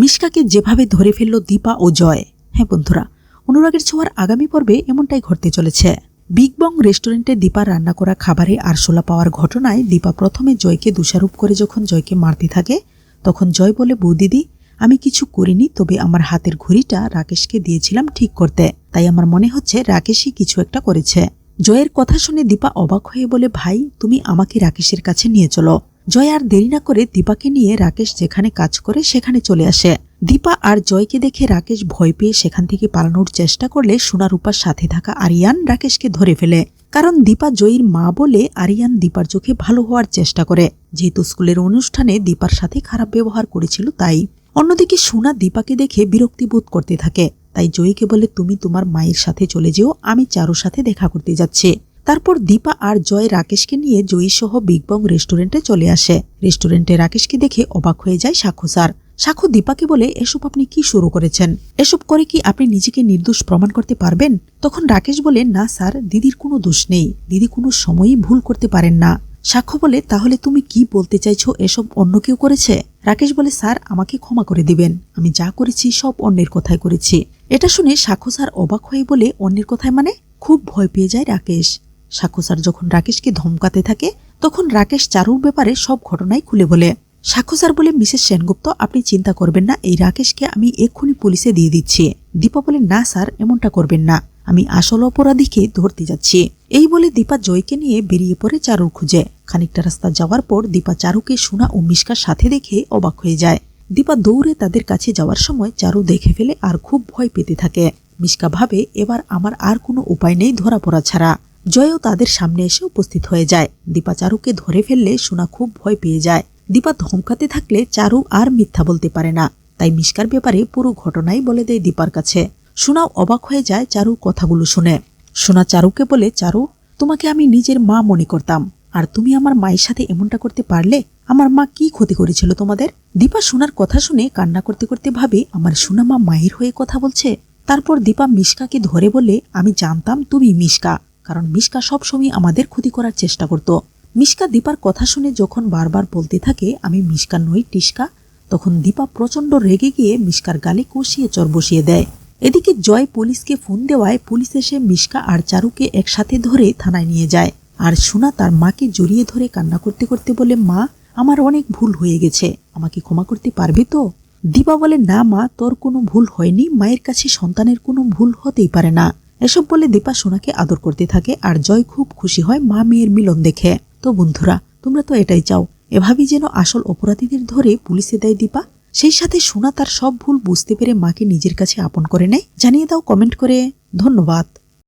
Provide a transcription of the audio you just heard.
মিশকাকে যেভাবে ধরে ফেলল দীপা ও জয় হ্যাঁ বন্ধুরা, অনুরাগের ছোঁয়ার আগামী পর্বে এমনটাই ঘটতে চলেছে। বিগ বং রেস্টুরেন্টে দীপা রান্না করা খাবারে আরশোলা পাওয়ার ঘটনায় দীপা প্রথমে জয়কে দোষারোপ করে যখন জয়কে মারতে থাকে, তখন জয় বলে, বৌদিদি, আমি কিছু করিনি, তবে আমার হাতের ঘড়িটা রাকেশকে দিয়েছিলাম ঠিক করতে, তাই আমার মনে হচ্ছে রাকেশই কিছু একটা করেছে। জয়ের কথা শুনে দীপা অবাক হয়ে বলে, ভাই, তুমি আমাকে রাকেশের কাছে নিয়ে চলো। জয় আর দেরি না করে দীপাকে নিয়ে রাকেশ যেখানে কাজ করে সেখানে চলে আসে। দীপা আর জয়কে দেখে রাকেশ ভয় পেয়ে সেখান থেকে পালানোর চেষ্টা করলে সোনারূপার সাথে থাকা আরিয়ান রাকেশকে ধরে ফেলে। কারণ দীপা জয়ীর মা বলে আরিয়ান দীপার চোখে ভালো হওয়ার চেষ্টা করে। যেহেতু স্কুলের অনুষ্ঠানে দীপার সাথে খারাপ ব্যবহার করেছিল তাই। অন্যদিকে সোনা দীপাকে দেখে বিরক্তি বোধ করতে থাকে। তাই জয়ীকে বলে, তুমি তোমার মায়ের সাথে চলে যেও, আমি চারুর সাথে দেখা করতে যাচ্ছি। তারপর দীপা আর জয় রাকেশকে নিয়ে জয়ী সহ বিগ বং রেস্টুরেন্টে চলে আসে। রেস্টুরেন্টে রাকেশকে দেখে অবাক হয়ে যায় সাক্ষ্য স্যার। সাক্ষ্য দীপাকে বলে, এসব আপনি কি শুরু করেছেন? এসব করে কি আপনি নিজেকে নির্দোষ প্রমাণ করতে পারবেন? তখন রাকেশ বলে, না স্যার, দিদির কোনো দোষ নেই। দিদি কোনো সময়ই ভুল করতে পারেন না। সাক্ষ্য বলে, তাহলে তুমি কি বলতে চাইছো, এসব অন্য কেউ করেছে? রাকেশ বলে, স্যার, আমাকে ক্ষমা করে দিবেন। আমি যা করেছি, সব অন্যের কথায় করেছি। এটা শুনে সাক্ষ্য স্যার অবাক হয়ে বলে, অন্যের কথায় মানে? খুব ভয় পেয়ে যায় রাকেশ। সাক্ষ্য স্যার যখন রাকেশকে ধমকাতে থাকে, তখন রাকেশ চারুর ব্যাপারে সব ঘটনাই খুলে বলে। সাক্ষ্য স্যার বলে, মিসেস সেনগুপ্ত, আপনি চিন্তা করবেন না, এই রাকেশকে আমি এক্ষুনি পুলিশে দিয়ে দিচ্ছি। দীপা বলে, না স্যার, এমনটা করবেন না। আমি আসল অপরাধীকে ধরতে যাচ্ছি। এই বলে দীপা জয়কে নিয়ে বেরিয়ে পড়ে চারুর খুঁজে। খানিকটা রাস্তা যাওয়ার পর দীপা চারুকে সোনা ও মিশকার সাথে দেখে অবাক হয়ে যায়। দীপা দৌড়ে তাদের কাছে যাওয়ার সময় চারু দেখে ফেলে আর খুব ভয় পেতে থাকে। মিশকা ভাবে, এবার আমার আর কোনো উপায় নেই ধরা পড়া ছাড়া। জয়ও তাদের সামনে এসে উপস্থিত হয়ে যায়। দীপা চারুকে ধরে ফেললে সোনা খুব ভয় পেয়ে যায়। দীপা ধমকাতে থাকলে চারু আর মিথ্যা বলতে পারে না। তাই মিশকার ব্যাপারে পুরো ঘটনাই বলে দেয় দীপার কাছে। সোনাও অবাক হয়ে যায় চারু কথাগুলো শুনে। সোনা চারুকে বলে, চারু, তোমাকে আমি নিজের মা মনে করতাম। আর তুমি আমার মায়ের সাথে এমনটা করতে পারলে আমার মা কি ক্ষতি করেছিল তোমাদের? দীপা সোনার কথা শুনে কান্না করতে করতে ভাবে, আমার সোনা মা মায়ের হয়ে কথা বলছে? তারপর দীপা মিশকাকে ধরে বলে, আমি জানতাম তুমি মিশকা। কারণ মিশকা সবসময় আমাদের ক্ষতি করার চেষ্টা করত। মিশকা দীপার কথা শুনে যখন বারবার বলতে থাকে, আমি মিশকা নই টিস্কা তখন দীপা প্রচণ্ড রেগে গিয়ে মিশকার গালে কষিয়ে চর বসিয়ে দেয়। এদিকে জয় পুলিশকে ফোন দেওয়ায় পুলিশ এসে মিশকা আর চারুকে একসাথে ধরে থানায় নিয়ে যায়। আর সোনা তার মাকে জড়িয়ে ধরে কান্না করতে করতে বলে, মা, আমার অনেক ভুল হয়ে গেছে, আমাকে ক্ষমা করতে পারবে তো? দীপা বলে, না মা, তোর কোনো ভুল হয়নি, মায়ের কাছে সন্তানের কোনো ভুল হতেই পারে না। এসব বলে দীপা সোনাকে আদর করতে থাকে আর জয় খুব খুশি হয় মা মেয়ের মিলন দেখে। তো বন্ধুরা, তোমরা তো এটাই চাও, এভাবেই যেন আসল অপরাধীদের ধরে পুলিশে দেয় দীপা? সেই সাথে সোনা তার সব ভুল বুঝতে পেরে মাকে নিজের কাছে আপন করে নেয়। জানিয়ে দাও কমেন্ট করে। ধন্যবাদ।